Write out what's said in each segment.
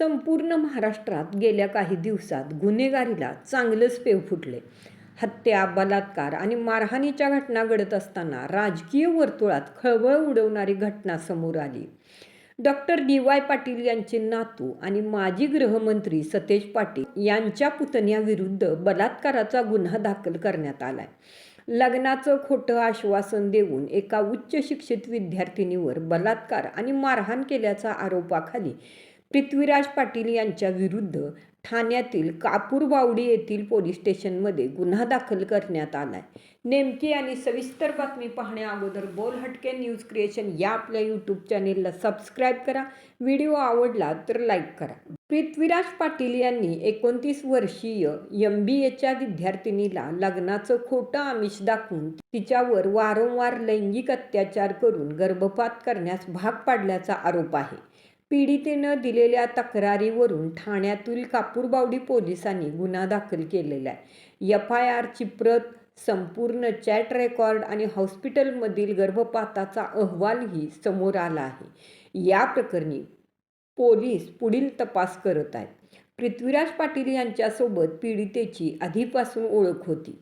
संपूर्ण महाराष्ट्रात गेल्या काही दिवसात गुन्हेगारीला चांगलंच पेव फुटले. हत्या बलात्कार आणि मारहाणीच्या घटना घडत असताना राजकीय वर्तुळात खळबळ उडवणारी घटना समोर आली. Doctor D. वाय. पाटील यांचे नातू आणि माजी गृहमंत्री सतेज पाटील यांच्या पुतण्याविरुद्ध बलात्काराचा गुन्हा दाखल करण्यात आलाय. लग्नाचं खोटं आश्वासन देऊन एका उच्च शिक्षित विद्यार्थिनीवर बलात्कार आणि मारहाण केल्याच्या आरोपाखाली पृथ्वीराज पाटील यांच्या विरुद्ध ठाण्यातील कापूरबावडी येथील पोलीस स्टेशनमध्ये गुन्हा दाखल करण्यात आलाय. नेमकी आणि सविस्तर बातमी पाहण्याअगोदर बोल हटके न्यूज क्रिएशन या आपल्या यूट्यूब चॅनेलला सबस्क्राईब करा. व्हिडिओ आवडला तर लाईक करा. पृथ्वीराज पाटील यांनी एकोणतीस वर्षीय एम बी एच्या विद्यार्थिनीला लग्नाचं खोटं आमिष दाखवून तिच्यावर वारंवार लैंगिक अत्याचार करून गर्भपात करण्यास भाग पाडल्याचा आरोप आहे. पीडितेनं दिलेल्या तक्रारीवरून ठाण्यातील कापूरबावडी पोलिसांनी गुन्हा दाखल केलेला आहे. एफ आय आरची प्रत संपूर्ण चॅट रेकॉर्ड आणि हॉस्पिटलमधील गर्भपाताचा अहवालही समोर आला आहे. या प्रकरणी पोलीस पुढील तपास करत आहेत. पृथ्वीराज पाटील यांच्यासोबत पीडितेची आधीपासून ओळख होती.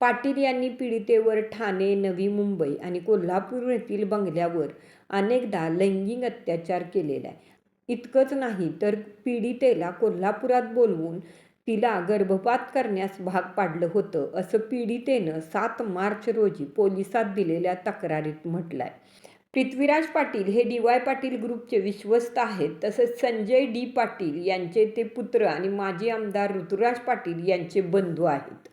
पाटील यांनी पीडितेवर ठाणे नवी मुंबई आणि कोल्हापूर येथील बंगल्यावर अनेकदा लैंगिक अत्याचार केलेला आहे इतकंच नाही तर पीडितेला कोल्हापुरात बोलवून तिला गर्भपात करण्यास भाग पाडलं होतं असं पीडितेनं सात मार्च रोजी पोलिसात दिलेल्या तक्रारीत म्हटलंय. पृथ्वीराज पाटील हे डी वाय पाटील ग्रुपचे विश्वस्त आहेत. तसेच संजय डी पाटील यांचे ते पुत्र आणि माजी आमदार ऋतुराज पाटील यांचे बंधू आहेत.